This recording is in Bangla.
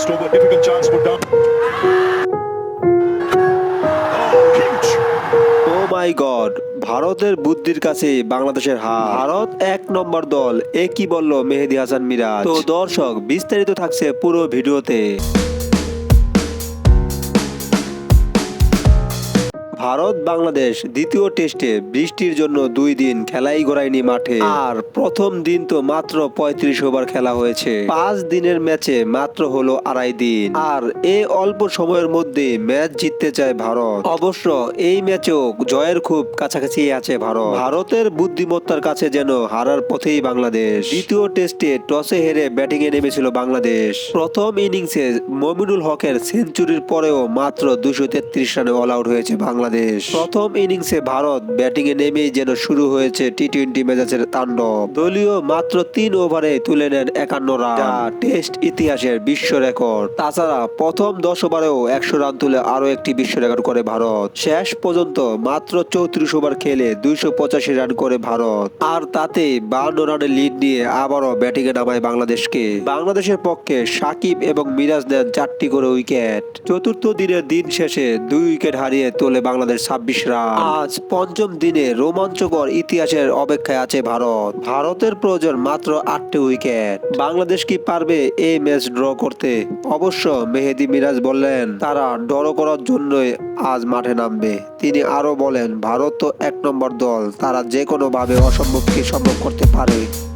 last over, difficult chance put down. Oh my God ভারতের বুদ্ধির কাছে বাংলাদেশের হার। ভারত এক নম্বর দল এ কি বলল মেহেদি হাসান মিরাজ? তো দর্শক বিস্তারিত থাকছে পুরো ভিডিওতে। ভারত বাংলাদেশ দ্বিতীয় টেস্টে বৃষ্টির জন্য দুই দিন খেলাই গড়ায়নি মাঠে। আর প্রথম দিন তো মাত্র পঁয়ত্রিশ ওভার খেলা হয়েছে। পাঁচ দিনের ম্যাচে মাত্র হলো আড়াই দিন। আর এ অল্প সময়ের মধ্যে ম্যাচ জিততে চায় ভারত। অবশ্য এই ম্যাচেও জয়ের খুব কাছাকাছি আছে ভারত। ভারতের বুদ্ধিমত্তার কাছে যেন হারার পথেই বাংলাদেশ। দ্বিতীয় টেস্টে টসে হেরে ব্যাটিং এ নেমেছিল বাংলাদেশ। প্রথম ইনিংসে মমিনুল হকের সেঞ্চুরির পরেও মাত্র দুশো তেত্রিশ রানে অল আউট হয়েছে বাংলাদেশ। প্রথম ইনিংসে ভারত ব্যাটিং এ নেমেই যেন শুরু হয়েছে টি টোয়েন্টি ম্যাচের তাণ্ডব। দলীয় মাত্র তিন ওভারে তুলে নেন একান্ন রান। টেস্ট ইতিহাসের বিশ্ব রেকর্ড। তাছাড়া প্রথম দশ ওভারেও একশো রান তুলে আরও একটি বিশ্ব রেকর্ড করে ভারত। শেষ পর্যন্ত মাত্র চৌত্রিশ ওভার খেলে দুইশো পঁচাশি রান করে ভারত। আর তাতে বান্ন রানের লিড নিয়ে আবারও ব্যাটিং এ নামায় বাংলাদেশকে। বাংলাদেশের পক্ষে সাকিব এবং মিরাজ নেন চারটি করে উইকেট। চতুর্থ দিনের দিন শেষে দুই উইকেট হারিয়ে তোলে বাংলাদেশ। ছাব্বিশ রান। আজ পঞ্চম দিনে রোমাঞ্চকর ইতিহাসের অপেক্ষায় আছে ভারত। ভারতের প্রয়োজন মাত্র আটটি উইকেট। বাংলাদেশ কি পারবে এই ম্যাচ ড্র করতে? অবশ্য মেহেদি মিরাজ বললেন, তারা ড্র করার জন্যই আজ মাঠে নামবে। তিনি আরও বলেন, ভারত তো এক নম্বর দল, তারা যে কোনো ভাবে অসম্ভবকে সম্ভব করতে পারে।